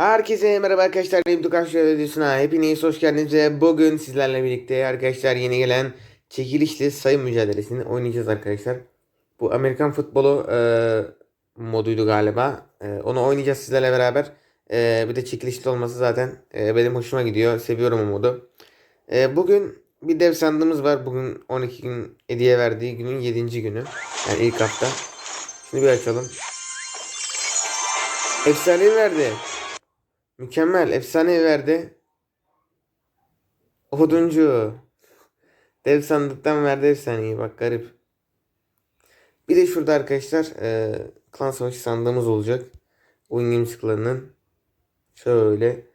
Herkese merhaba arkadaşlar. Şöyle videosuna hepiniz hoş geldiniz bugün sizlerle birlikte arkadaşlar yeni gelen çekilişli sayı mücadelesini oynayacağız arkadaşlar. Bu Amerikan futbolu e, moduydu galiba. E, onu oynayacağız sizlerle beraber. E, bir de çekilişli olması zaten e, benim hoşuma gidiyor. Seviyorum o modu. E, bugün bir dev sandığımız var. Bugün 12 gün hediye verdiği günün 7. günü. Yani ilk hafta. Şimdi bir açalım. Efsanevi verdi. Mükemmel. Efsane verdi. Oduncu. Dev sandıktan verdi efsaneyi. Bak garip. Bir de şurada arkadaşlar e, klan savaşı sandığımız olacak. Oyun Games klanının. Şöyle.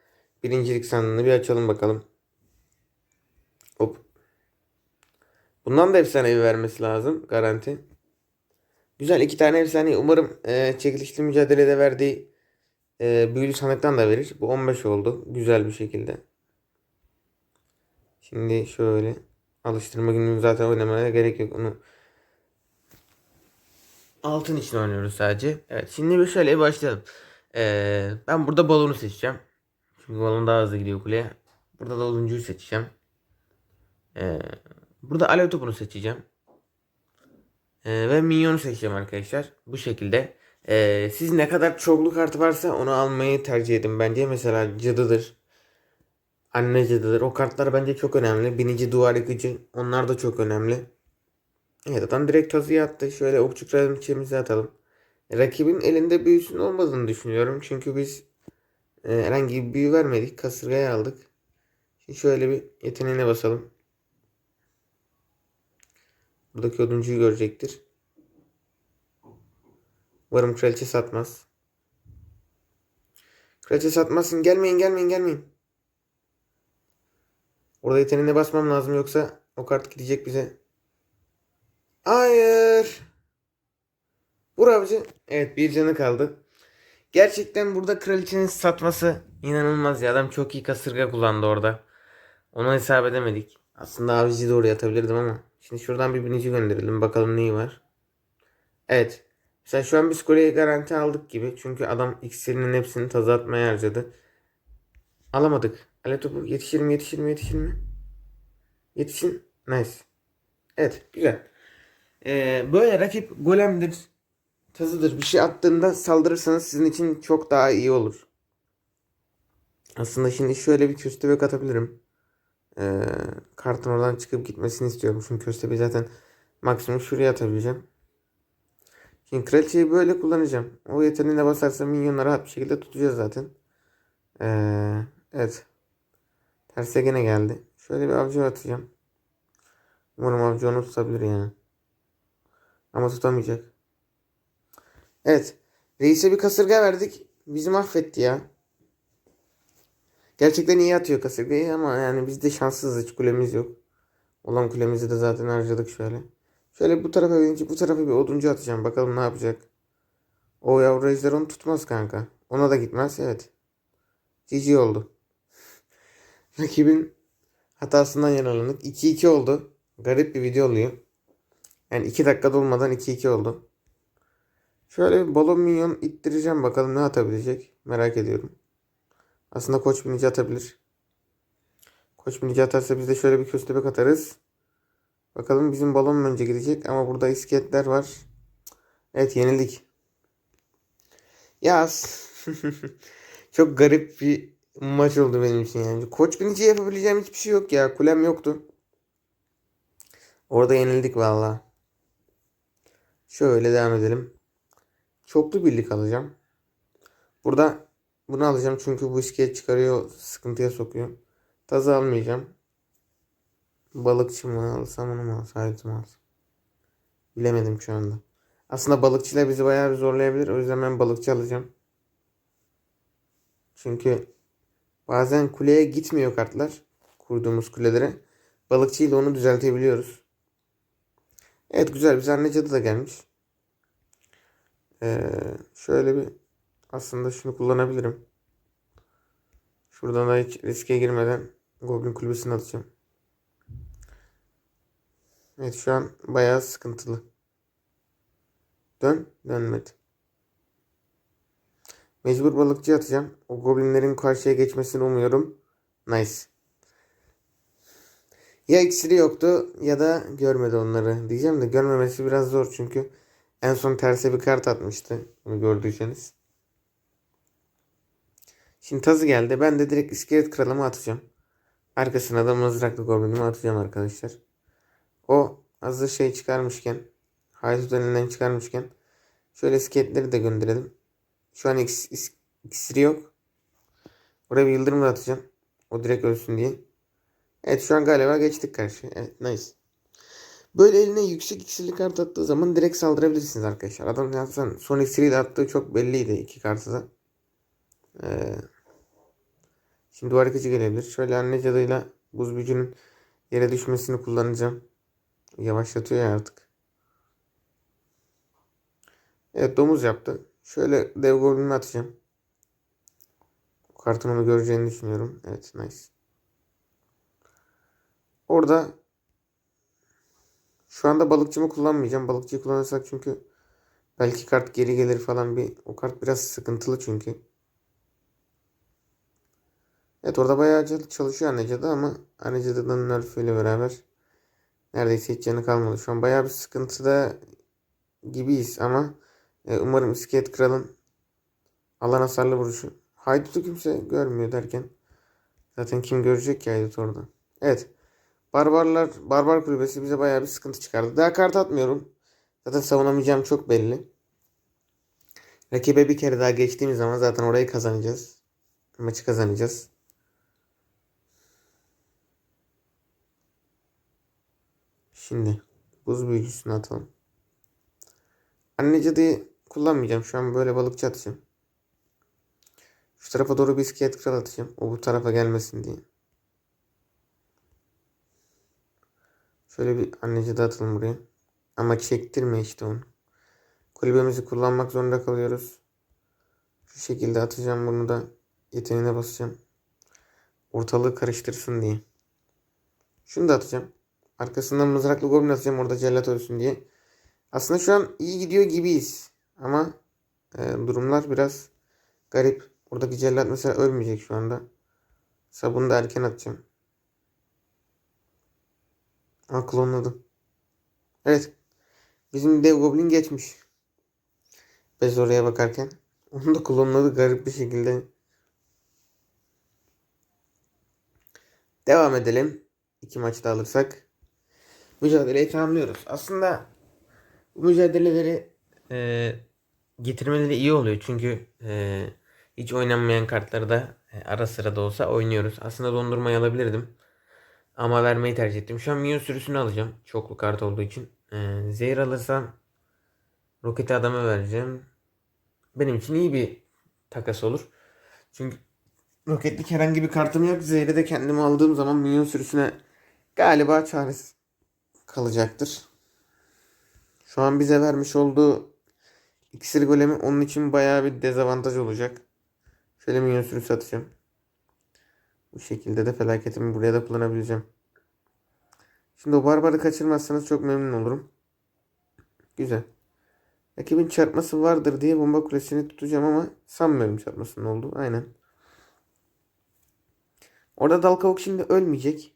Birincilik sandığını bir açalım bakalım. Hop. Bundan da efsanevi vermesi lazım. Garanti. Güzel iki tane efsane. Umarım e, çekilişli mücadelede verdiği e, büyülü sandıktan da verir. Bu 15 oldu. Güzel bir şekilde. Şimdi şöyle alıştırma gününü zaten oynamaya gerek yok. Onu altın için oynuyoruz sadece. Evet şimdi bir şöyle başlayalım. Ee, ben burada balonu seçeceğim. Çünkü balon daha hızlı gidiyor kuleye. Burada da oduncuyu seçeceğim. Ee, burada alev topunu seçeceğim. Ee, ve minyonu seçeceğim arkadaşlar. Bu şekilde. Ee, siz ne kadar çoklu kartı varsa onu almayı tercih edin bence. Mesela cadıdır. Anne cadıdır. O kartlar bence çok önemli. Binici duvar yıkıcı. Onlar da çok önemli. Evet adam direkt tazıya attı. Şöyle okçuk kraliçemizi atalım. Rakibin elinde büyüsün olmadığını düşünüyorum. Çünkü biz e, herhangi bir büyü vermedik. Kasırgayı aldık. Şimdi şöyle bir yeteneğine basalım. Buradaki oduncuyu görecektir. Umarım kraliçe satmaz. Kraliçe satmasın. Gelmeyin gelmeyin gelmeyin. Orada yeteneğine basmam lazım yoksa o kart gidecek bize. Hayır. Vur abici. Evet bir canı kaldı. Gerçekten burada kraliçenin satması inanılmaz ya. Adam çok iyi kasırga kullandı orada. Ona hesap edemedik. Aslında abici doğru yatabilirdim ama. Şimdi şuradan bir binici gönderelim. Bakalım neyi var. Evet. Mesela şu an biz Kore'yi garanti aldık gibi. Çünkü adam iksirinin hepsini tazı atmaya harcadı. Alamadık. Ale topu yetişir mi yetişir mi yetişir mi? Yetişin. Nice. Evet güzel. Ee, böyle rakip golemdir. Tazıdır. Bir şey attığında saldırırsanız sizin için çok daha iyi olur. Aslında şimdi şöyle bir köstebek atabilirim. Ee, kartın oradan çıkıp gitmesini istiyorum. Çünkü köstebeği zaten maksimum şuraya atabileceğim. Şimdi kraliçeyi böyle kullanacağım. O yeteneğine basarsa minyonları rahat bir şekilde tutacağız zaten. Ee, evet. Terse gene geldi. Şöyle bir avcı atacağım. Umarım avcı onu tutabilir yani. Ama tutamayacak. Evet. Reis'e bir kasırga verdik. Bizi mahvetti ya. Gerçekten iyi atıyor kasırgayı ama yani biz de şanssızız. Hiç kulemiz yok. Olan kulemizi de zaten harcadık şöyle. Şöyle bu tarafa birinci bu tarafa bir oduncu atacağım. Bakalım ne yapacak. O yavru ejder onu tutmaz kanka. Ona da gitmez. Evet. GG oldu. Rakibin hatasından yararlandık. 2-2 oldu. Garip bir video oluyor. Yani 2 dakika dolmadan 2-2 oldu. Şöyle bir balon minyon ittireceğim. Bakalım ne atabilecek. Merak ediyorum. Aslında koç binici atabilir. Koç binici atarsa biz de şöyle bir köstebek atarız. Bakalım bizim balon mu önce gidecek ama burada iskeletler var. Evet yenildik. Ya çok garip bir maç oldu benim için yani. Koç binici yapabileceğim hiçbir şey yok ya. Kulem yoktu. Orada yenildik valla. Şöyle devam edelim. Çoklu birlik alacağım. Burada bunu alacağım çünkü bu iskelet çıkarıyor, sıkıntıya sokuyor. Tazı almayacağım. Balıkçı mı alsam onu mu alsam? Hayatım alsam. Bilemedim şu anda. Aslında balıkçılar bizi bayağı bir zorlayabilir. O yüzden ben balıkçı alacağım. Çünkü bazen kuleye gitmiyor kartlar. Kurduğumuz kulelere. Balıkçı ile onu düzeltebiliyoruz. Evet güzel. Bir anne cadı da gelmiş. Ee, şöyle bir aslında şunu kullanabilirim. Şuradan da hiç riske girmeden Goblin kulübesini atacağım. Evet şu an bayağı sıkıntılı. Dön. Dönmedi. Mecbur balıkçı atacağım. O goblinlerin karşıya geçmesini umuyorum. Nice. Ya iksiri yoktu ya da görmedi onları. Diyeceğim de görmemesi biraz zor çünkü en son terse bir kart atmıştı. Bunu gördüyseniz. Şimdi tazı geldi. Ben de direkt iskelet kralımı atacağım. Arkasına da mızraklı goblinimi atacağım arkadaşlar. O hazır şey çıkarmışken haydut elinden çıkarmışken şöyle iskeletleri de gönderelim. Şu an iks- is- iksiri yok. Oraya bir yıldırım da atacağım. O direkt ölsün diye. Evet şu an galiba geçtik karşıya. Evet nice. Böyle eline yüksek iksirli kart attığı zaman direkt saldırabilirsiniz arkadaşlar. Adam zaten son iksiri de attığı çok belliydi iki kartı da. Ee, şimdi duvar gelebilir. Şöyle anne cadıyla buz bücünün yere düşmesini kullanacağım. Yavaşlatıyor ya artık. Evet domuz yaptı. Şöyle dev goblinimi atacağım. Kartın onu göreceğini düşünüyorum. Evet nice. Orada şu anda balıkçımı kullanmayacağım. Balıkçıyı kullanırsak çünkü belki kart geri gelir falan bir. O kart biraz sıkıntılı çünkü. Evet orada bayağı çalışıyor Aneca'da ama Aneca'dan nerf ile beraber neredeyse hiç canı kalmadı. Şu an bayağı bir sıkıntıda gibiyiz ama e, umarım iskelet kralın alan hasarlı vuruşu. Haydut'u kimse görmüyor derken zaten kim görecek ki Haydut orada. Evet. Barbarlar, Barbar Kulübesi bize bayağı bir sıkıntı çıkardı. Daha kart atmıyorum. Zaten savunamayacağım çok belli. Rakibe bir kere daha geçtiğimiz zaman zaten orayı kazanacağız. Maçı kazanacağız. Şimdi buz büyücüsünü atalım. Anne cadıyı kullanmayacağım. Şu an böyle balıkçı atacağım. Şu tarafa doğru bir iskelet kral atacağım. O bu tarafa gelmesin diye. Şöyle bir anneci de atalım buraya. Ama çektirme işte onu. Kulübemizi kullanmak zorunda kalıyoruz. Şu şekilde atacağım bunu da yeteneğine basacağım. Ortalığı karıştırsın diye. Şunu da atacağım. Arkasından mızraklı goblin atacağım orada cellat ölsün diye. Aslında şu an iyi gidiyor gibiyiz. Ama e, durumlar biraz garip. Oradaki cellat mesela ölmeyecek şu anda. Sabunu da erken atacağım. Ha klonladım. Evet. Bizim dev goblin geçmiş. Biz oraya bakarken. Onu da klonladı garip bir şekilde. Devam edelim. İki maçta alırsak. Mücadeleyi tamamlıyoruz. Aslında bu mücadeleleri e, getirmeleri iyi oluyor. Çünkü e, hiç oynanmayan kartları da e, ara sıra da olsa oynuyoruz. Aslında dondurmayı alabilirdim. Ama vermeyi tercih ettim. Şu an minyon sürüsünü alacağım. Çoklu kart olduğu için. Ee, zehir alırsam roketi adama vereceğim. Benim için iyi bir takas olur. Çünkü roketlik herhangi bir kartım yok. Zehri de kendime aldığım zaman minyon sürüsüne galiba çaresiz kalacaktır. Şu an bize vermiş olduğu iksir golemi onun için bayağı bir dezavantaj olacak. Şöyle minyon sürüsü atacağım. Bu şekilde de felaketimi buraya da kullanabileceğim. Şimdi o barbarı kaçırmazsanız çok memnun olurum. Güzel. Rakibin çarpması vardır diye bomba kulesini tutacağım ama sanmıyorum çarpmasının oldu. Aynen. Orada dal kavuk şimdi ölmeyecek.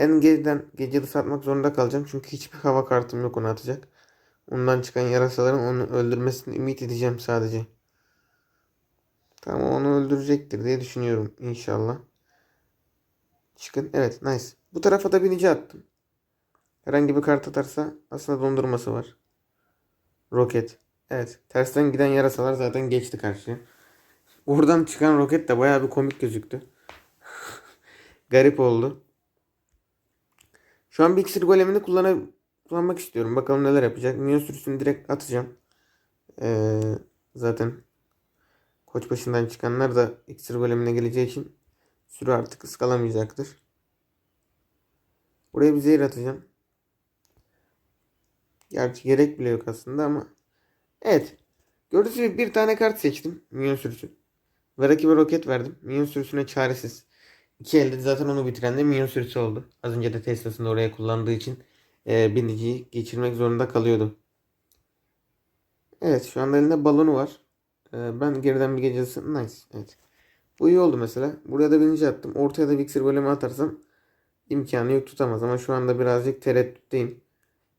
En geriden geceli satmak zorunda kalacağım. Çünkü hiçbir hava kartım yok onu atacak. Ondan çıkan yarasaların onu öldürmesini ümit edeceğim sadece. Tamam onu öldürecektir diye düşünüyorum inşallah. Çıkın. Evet nice. Bu tarafa da binici attım. Herhangi bir kart atarsa aslında dondurması var. Roket. Evet. Tersten giden yarasalar zaten geçti karşıya. Oradan çıkan roket de bayağı bir komik gözüktü. Garip oldu. Şu an bir iksir golemini kullanab kullanmak istiyorum. Bakalım neler yapacak. Minyon sürüsünü direkt atacağım. Ee, zaten koç başından çıkanlar da iksir golemine geleceği için sürü artık ıskalamayacaktır. Buraya bir zehir atacağım. Gerçi gerek bile yok aslında ama. Evet. Gördüğünüz gibi bir tane kart seçtim. Minyon sürüsü. Ve rakibe roket verdim. Minyon sürüsüne çaresiz. İki elde zaten onu bitiren de minyon sürüsü oldu. Az önce de Tesla'sını oraya kullandığı için e, biniciyi geçirmek zorunda kalıyordu. Evet şu anda elinde balonu var. Ee, ben geriden bir gecesi nice. Evet. Bu iyi oldu mesela. Buraya da birinci attım. Ortaya da Vixir golemi atarsam imkanı yok tutamaz. Ama şu anda birazcık tereddütteyim.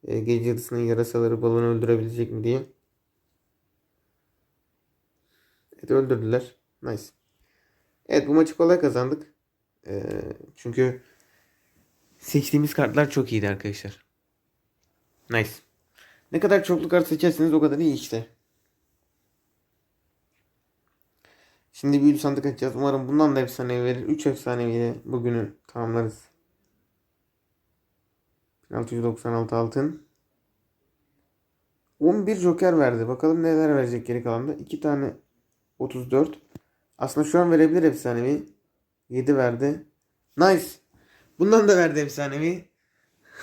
Ee, gece yıldızının yarasaları balonu öldürebilecek mi diye. Evet öldürdüler. Nice. Evet bu maçı kolay kazandık. Ee, çünkü seçtiğimiz kartlar çok iyiydi arkadaşlar. Nice. Ne kadar çoklu kart seçerseniz o kadar iyi işte. Şimdi büyülü sandık açacağız. Umarım bundan da efsanevi verir. 3 efsaneviyle bugünü tamamlarız. 1696 altın. 11 joker verdi. Bakalım neler verecek geri kalanda. 2 tane 34. Aslında şu an verebilir efsanevi. 7 verdi. Nice. Bundan da verdi efsanevi.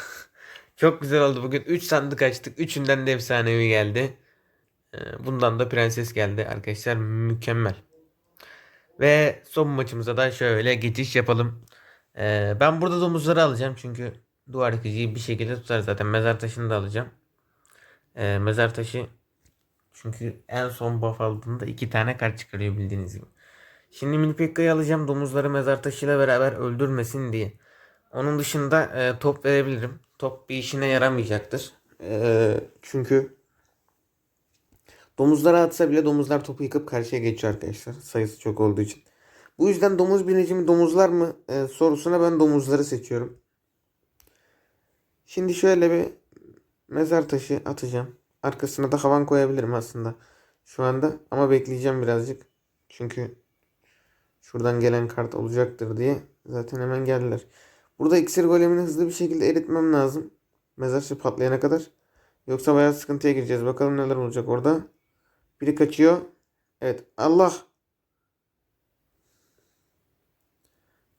Çok güzel oldu bugün. 3 sandık açtık. Üçünden de efsanevi geldi. Ee, Bundan da prenses geldi arkadaşlar. Mükemmel. Ve son maçımıza da şöyle geçiş yapalım. Ee, ben burada domuzları alacağım çünkü duvar yıkıcıyı bir şekilde tutar zaten. Mezar taşını da alacağım. Ee, mezar taşı çünkü en son buff aldığında iki tane kart çıkarıyor bildiğiniz gibi. Şimdi mini Pekka'yı alacağım domuzları mezar taşıyla beraber öldürmesin diye. Onun dışında e, top verebilirim. Top bir işine yaramayacaktır. E, çünkü domuzlara atsa bile domuzlar topu yıkıp karşıya geçiyor arkadaşlar. Sayısı çok olduğu için. Bu yüzden domuz bilinci mi domuzlar mı e, sorusuna ben domuzları seçiyorum. Şimdi şöyle bir mezar taşı atacağım. Arkasına da havan koyabilirim aslında. Şu anda ama bekleyeceğim birazcık. Çünkü şuradan gelen kart olacaktır diye zaten hemen geldiler. Burada iksir golemini hızlı bir şekilde eritmem lazım. Mezar taşı patlayana kadar. Yoksa bayağı sıkıntıya gireceğiz. Bakalım neler olacak orada. Biri kaçıyor. Evet. Allah.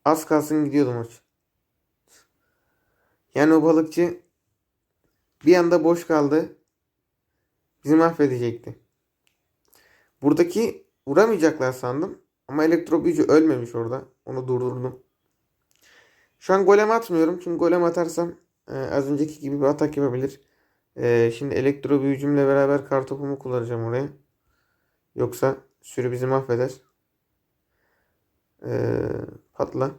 Az kalsın gidiyordu maç. Yani o balıkçı bir anda boş kaldı. Bizi mahvedecekti. Buradaki vuramayacaklar sandım. Ama elektro büyücü ölmemiş orada. Onu durdurdum. Şu an golem atmıyorum. Çünkü golem atarsam e, az önceki gibi bir atak yapabilir. E, şimdi elektro büyücümle beraber kartopumu kullanacağım oraya. Yoksa sürü bizi mahveder. E, patla.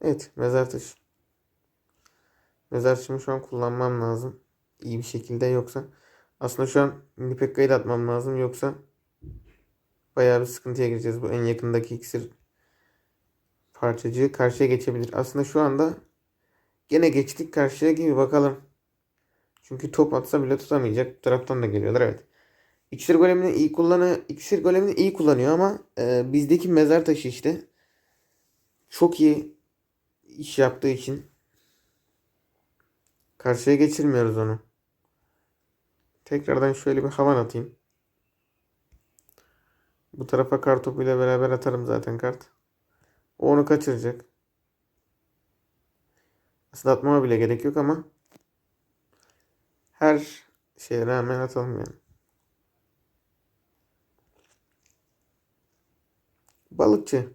Evet mezar taşı. Mezar taşımı şu an kullanmam lazım. İyi bir şekilde yoksa. Aslında şu an Nipekka'yı da atmam lazım. Yoksa bayağı bir sıkıntıya gireceğiz. Bu en yakındaki iksir parçacığı karşıya geçebilir. Aslında şu anda gene geçtik karşıya gibi bakalım. Çünkü top atsa bile tutamayacak. Bu taraftan da geliyorlar evet. İksir golemini iyi kullanı iksir golemini iyi kullanıyor ama e, bizdeki mezar taşı işte çok iyi iş yaptığı için karşıya geçirmiyoruz onu. Tekrardan şöyle bir havan atayım. Bu tarafa kar topuyla beraber atarım zaten kart. O onu kaçıracak. Aslında atmama bile gerek yok ama her şeye rağmen atalım yani. Balıkçı.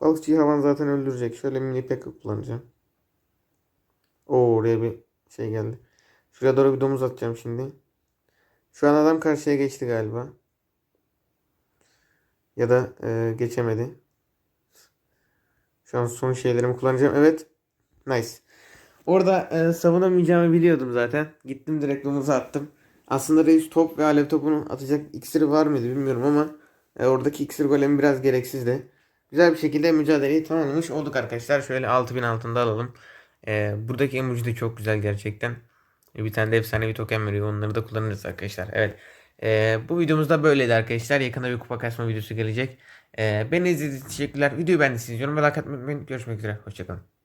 Balıkçıyı havan zaten öldürecek. Şöyle mini pack kullanacağım. Oo, oraya bir şey geldi. Şuraya doğru bir domuz atacağım şimdi. Şu an adam karşıya geçti galiba. Ya da e, geçemedi. Şu an son şeylerimi kullanacağım. Evet. Nice. Orada e, savunamayacağımı biliyordum zaten. Gittim direkt domuza attım. Aslında reis top ve alev topunu atacak iksiri var mıydı bilmiyorum ama e, oradaki iksir golemi biraz gereksizdi. Güzel bir şekilde mücadeleyi tamamlamış olduk arkadaşlar. Şöyle 6000 altında alalım. E, buradaki emoji de çok güzel gerçekten. E, bir tane de efsanevi token veriyor. Onları da kullanırız arkadaşlar. Evet. E, bu videomuz da böyleydi arkadaşlar. Yakında bir kupa kasma videosu gelecek. E, beni izlediğiniz için teşekkürler. Videoyu beğendiyseniz yorum ve like atmayı unutmayın. Görüşmek üzere. Hoşçakalın.